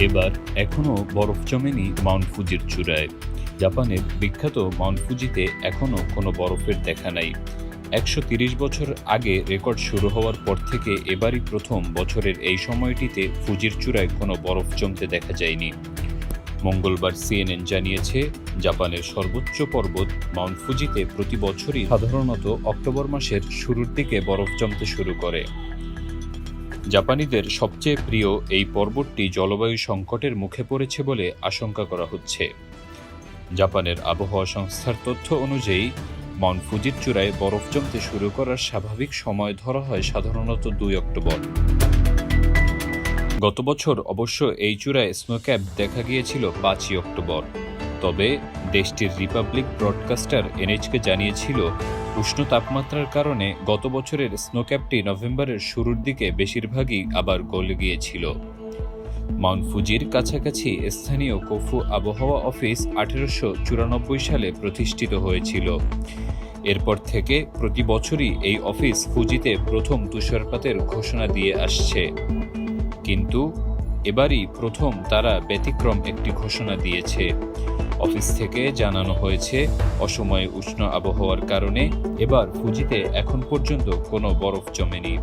এবার এখনও বরফ জমেনি মাউন্ট ফুজির চূড়ায়। জাপানের বিখ্যাত মাউন্ট ফুজিতে এখনও কোনো বরফের দেখা নাই। একশো বছর আগে রেকর্ড শুরু হওয়ার পর থেকে এবারই প্রথম বছরের এই সময়টিতে ফুজির চূড়ায় কোনো বরফ জমতে দেখা যায়নি। মঙ্গলবার সিএনএন জানিয়েছে, জাপানের সর্বোচ্চ পর্বত মাউন্ট ফুজিতে প্রতি বছরই সাধারণত অক্টোবর মাসের শুরুর দিকে বরফ জমতে শুরু করে। জাপানিদের সবচেয়ে প্রিয় এই পর্বতটি জলবায়ু সংকটের মুখে পড়েছে বলে আশঙ্কা করা হচ্ছে। জাপানের আবহাওয়া সংস্থার তথ্য অনুযায়ী মাউন্ট ফুজির চূড়ায় বরফ জমতে শুরু করার স্বাভাবিক সময় ধরা হয় সাধারণত দুই অক্টোবর। গত বছর অবশ্য এই চূড়ায় স্নোক্যাপ দেখা গিয়েছিল পাঁচই অক্টোবর। তবে দেশটির রিপাবলিক ব্রডকাস্টার এনএইচকে জানিয়েছিল উষ্ণ তাপমাত্রার কারণে গত বছরের স্নোক্যাপটি নভেম্বরের শুরুর দিকে বেশিরভাগই আবার গলে গিয়েছিল। মাউন্ট ফুজির কাছাকাছি স্থানীয় কফু আবহাওয়া অফিস আঠেরোশো চুরানব্বই সালে প্রতিষ্ঠিত হয়েছিল। এরপর থেকে প্রতি বছরই এই অফিস ফুজিতে প্রথম তুষারপাতের ঘোষণা দিয়ে আসছে। কিন্তু এবারই প্রথম তারা ব্যতিক্রম একটি ঘোষণা দিয়েছে। অফিস থেকে জানানো হয়েছে, অসময়ে উষ্ণ আবহাওয়ার কারণে এবার ফুজিতে এখন পর্যন্ত কোনো বরফ জমেনি।